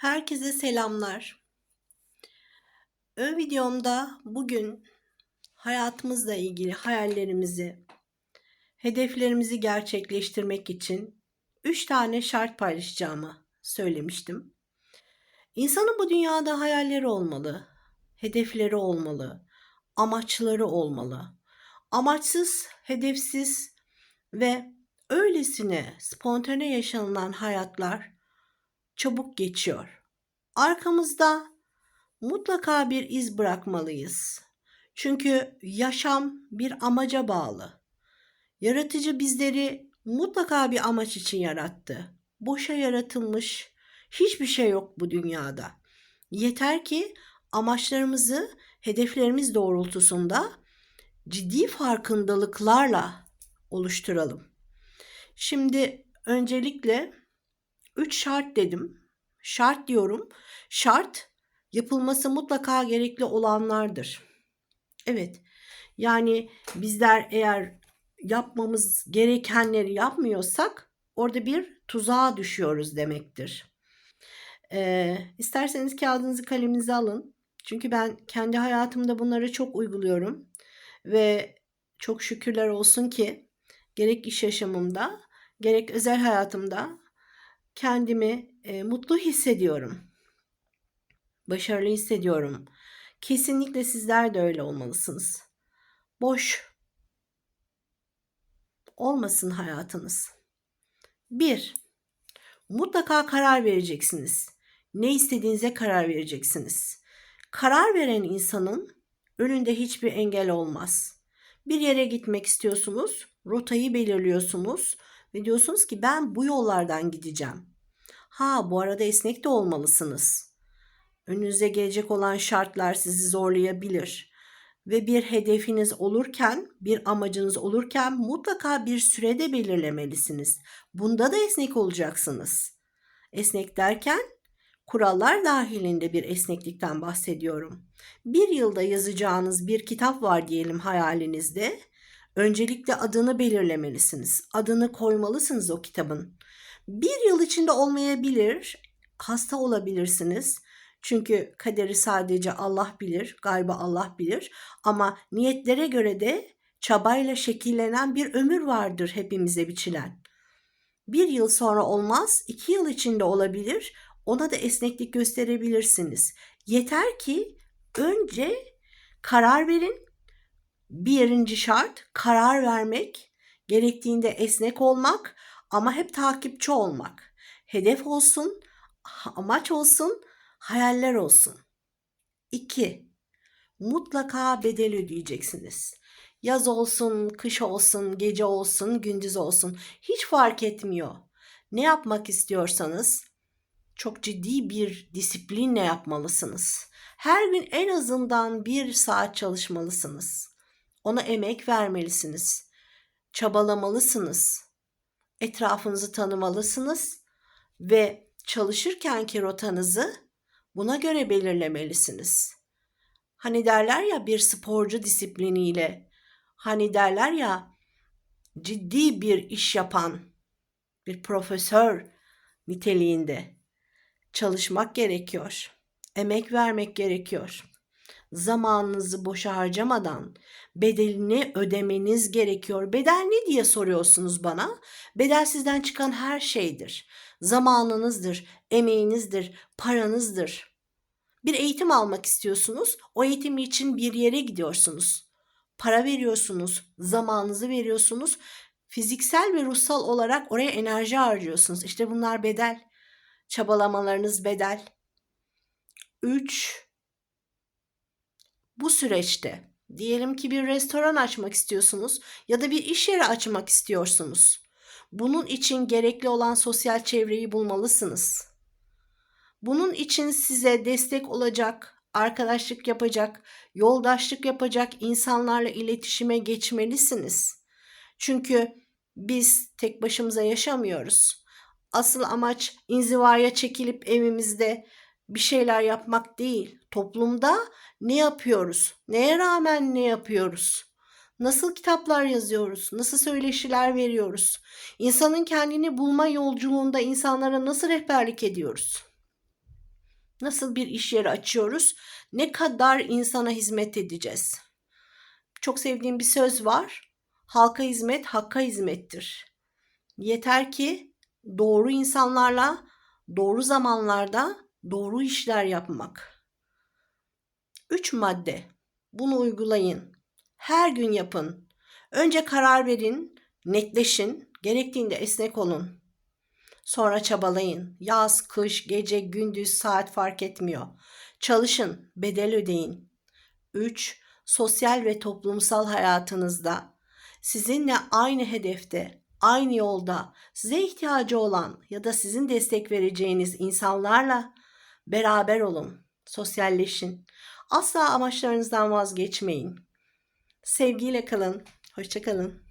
Herkese selamlar. Ön videomda bugün hayatımızla ilgili hayallerimizi, hedeflerimizi gerçekleştirmek için 3 tane şart paylaşacağımı söylemiştim. İnsanın bu dünyada hayalleri olmalı, hedefleri olmalı, amaçları olmalı. Amaçsız, hedefsiz ve öylesine spontane yaşanılan hayatlar çabuk geçiyor. Arkamızda mutlaka bir iz bırakmalıyız. Çünkü yaşam bir amaca bağlı. Yaratıcı bizleri mutlaka bir amaç için yarattı. Boşa yaratılmış hiçbir şey yok bu dünyada. Yeter ki amaçlarımızı hedeflerimiz doğrultusunda ciddi farkındalıklarla oluşturalım. Şimdi öncelikle üç şart dedim. Şart diyorum. Şart yapılması mutlaka gerekli olanlardır. Evet. Yani bizler eğer yapmamız gerekenleri yapmıyorsak orada bir tuzağa düşüyoruz demektir. Ee, isterseniz kağıdınızı kaleminizi alın. Çünkü ben kendi hayatımda bunları çok uyguluyorum. Ve çok şükürler olsun ki gerek iş yaşamımda gerek özel hayatımda kendimi e, mutlu hissediyorum. Başarılı hissediyorum. Kesinlikle sizler de öyle olmalısınız. Boş olmasın hayatınız. Bir, mutlaka karar vereceksiniz. Ne istediğinize karar vereceksiniz. Karar veren insanın önünde hiçbir engel olmaz. Bir yere gitmek istiyorsunuz, rotayı belirliyorsunuz ve diyorsunuz ki ben bu yollardan gideceğim. Ha bu arada esnek de olmalısınız. Önünüze gelecek olan şartlar sizi zorlayabilir. Ve bir hedefiniz olurken, bir amacınız olurken mutlaka bir sürede belirlemelisiniz. Bunda da esnek olacaksınız. Esnek derken kurallar dahilinde bir esneklikten bahsediyorum. Bir yılda yazacağınız bir kitap var diyelim hayalinizde. Öncelikle adını belirlemelisiniz. Adını koymalısınız o kitabın. Bir yıl içinde olmayabilir. Hasta olabilirsiniz. Çünkü kaderi sadece Allah bilir, gaybı Allah bilir. Ama niyetlere göre de çabayla şekillenen bir ömür vardır hepimize biçilen. Bir yıl sonra olmaz, iki yıl içinde olabilir. Ona da esneklik gösterebilirsiniz. Yeter ki önce karar verin. Birinci şart karar vermek, gerektiğinde esnek olmak, ama hep takipçi olmak. Hedef olsun, amaç olsun, hayaller olsun. 2. Mutlaka bedel ödeyeceksiniz. Yaz olsun, kış olsun, gece olsun, gündüz olsun hiç fark etmiyor. Ne yapmak istiyorsanız çok ciddi bir disiplinle yapmalısınız. Her gün en azından bir saat çalışmalısınız. Ona emek vermelisiniz. Çabalamalısınız etrafınızı tanımalısınız ve çalışırkenki rotanızı buna göre belirlemelisiniz. Hani derler ya bir sporcu disipliniyle, hani derler ya ciddi bir iş yapan bir profesör niteliğinde çalışmak gerekiyor. Emek vermek gerekiyor zamanınızı boşa harcamadan bedelini ödemeniz gerekiyor. Bedel ne diye soruyorsunuz bana? Bedel sizden çıkan her şeydir. Zamanınızdır, emeğinizdir, paranızdır. Bir eğitim almak istiyorsunuz. O eğitim için bir yere gidiyorsunuz. Para veriyorsunuz, zamanınızı veriyorsunuz. Fiziksel ve ruhsal olarak oraya enerji harcıyorsunuz. İşte bunlar bedel. Çabalamalarınız bedel. 3 bu süreçte diyelim ki bir restoran açmak istiyorsunuz ya da bir iş yeri açmak istiyorsunuz. Bunun için gerekli olan sosyal çevreyi bulmalısınız. Bunun için size destek olacak, arkadaşlık yapacak, yoldaşlık yapacak insanlarla iletişime geçmelisiniz. Çünkü biz tek başımıza yaşamıyoruz. Asıl amaç inzivaya çekilip evimizde bir şeyler yapmak değil. Toplumda ne yapıyoruz? Neye rağmen ne yapıyoruz? Nasıl kitaplar yazıyoruz? Nasıl söyleşiler veriyoruz? İnsanın kendini bulma yolculuğunda insanlara nasıl rehberlik ediyoruz? Nasıl bir iş yeri açıyoruz? Ne kadar insana hizmet edeceğiz? Çok sevdiğim bir söz var. Halka hizmet hakka hizmettir. Yeter ki doğru insanlarla doğru zamanlarda doğru işler yapmak. Üç madde. Bunu uygulayın. Her gün yapın. Önce karar verin, netleşin, gerektiğinde esnek olun. Sonra çabalayın. Yaz, kış, gece, gündüz, saat fark etmiyor. Çalışın, bedel ödeyin. 3. Sosyal ve toplumsal hayatınızda sizinle aynı hedefte, aynı yolda, size ihtiyacı olan ya da sizin destek vereceğiniz insanlarla beraber olun. Sosyalleşin. Asla amaçlarınızdan vazgeçmeyin. Sevgiyle kalın. Hoşçakalın.